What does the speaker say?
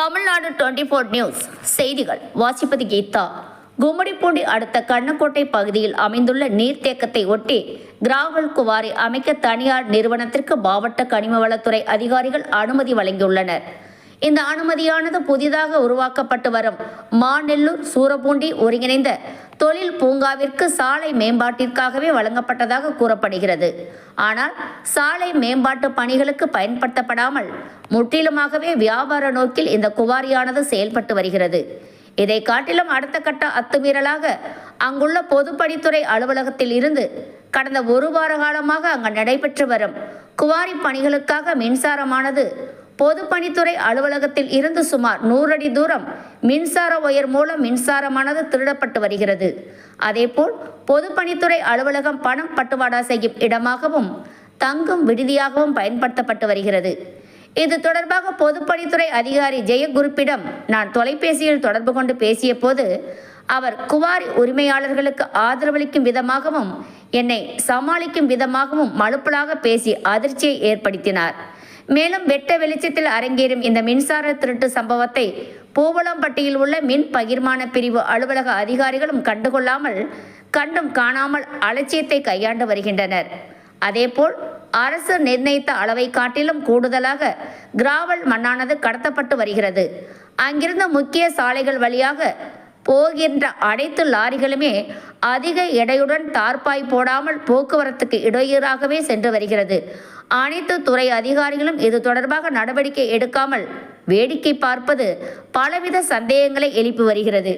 Tamil Nadu twenty four news செய்திகள். வாசிப்பது கீதா. கும்மிடிப்பூண்டி அடுத்த கண்ணக்கோட்டை பகுதியில் அமைந்துள்ள நீர்த்தேக்கத்தை ஒட்டி கிராவல் குவாரி அமைக்க தனியார் நிறுவனத்திற்கு மாவட்ட கனிம வளத்துறை அதிகாரிகள் அனுமதி வழங்கியுள்ளனர். இந்த அனுமதியானது புதிதாக உருவாக்கப்பட்டு வரும் மாநெல்லூர் சூரபூண்டி ஒருங்கிணைந்த தொழில் பூங்காவிற்கு சாலை மேம்பாட்டிற்காகவே வழங்கப்பட்டதாக கூறப்படுகிறது. ஆனால் சாலை மேம்பாட்டு பணிகளுக்கு பயன்படுத்தப்படாமல் முற்றிலுமாகவே வியாபார நோக்கில் இந்த குவாரியானது செயல்பட்டு வருகிறது. இதை காட்டிலும் அடுத்த கட்ட அத்துமீறலாக அங்குள்ள பொதுப்பணித்துறை அலுவலகத்தில் இருந்து கடந்த ஒரு வார காலமாக அங்கு நடைபெற்று வரும் குவாரி பணிகளுக்காக மின்சாரமானது பொதுப்பணித்துறை அலுவலகத்தில் இருந்து சுமார் நூறு அடி தூரம் மின்சார ஒயர் மூலம் மின்சாரமானது திருடப்பட்டு வருகிறது. அதேபோல் பொதுப்பணித்துறை அலுவலகம் பணம் பட்டுவாடா செய்யும் இடமாகவும் தங்கும் விடுதியாகவும் பயன்படுத்தப்பட்டு வருகிறது. இது தொடர்பாக பொதுப்பணித்துறை அதிகாரி ஜெயகுருப்பிடம் நான் தொலைபேசியில் தொடர்பு கொண்டு பேசிய போது அவர் குவாரி உரிமையாளர்களுக்கு ஆதரவளிக்கும் விதமாகவும் என்னை சமாளிக்கும் விதமாகவும் மழுப்பலாக பேசி அதிர்ச்சியை ஏற்படுத்தினார். மேலும் வெட்ட வெளிச்சத்தில் அரங்கேறும் இந்த மின்சார திருட்டு சம்பவத்தை பூவளம்பட்டியில் உள்ள மின் பகிர்மான பிரிவு அலுவலக அதிகாரிகளும் கண்டுகொள்ளாமல் கண்டும் காணாமல் அலட்சியத்தை கையாண்டு வருகின்றனர். அதேபோல் அரசு நிர்ணயித்த அளவை காட்டிலும் கூடுதலாக கிராவல் மண்ணானது கடத்தப்பட்டு வருகிறது. அங்கிருந்த முக்கிய சாலைகள் வழியாக போகின்ற அனைத்து லாரிகளுமே அதிக எடையுடன் தார்பாய் போடாமல் போக்குவரத்துக்கு இடையூறாகவே சென்று வருகிறது. அனைத்து துறை அதிகாரிகளும் இது தொடர்பாக நடவடிக்கை எடுக்காமல் வேடிக்கை பார்ப்பது பலவித சந்தேகங்களை எழுப்பி வருகிறது.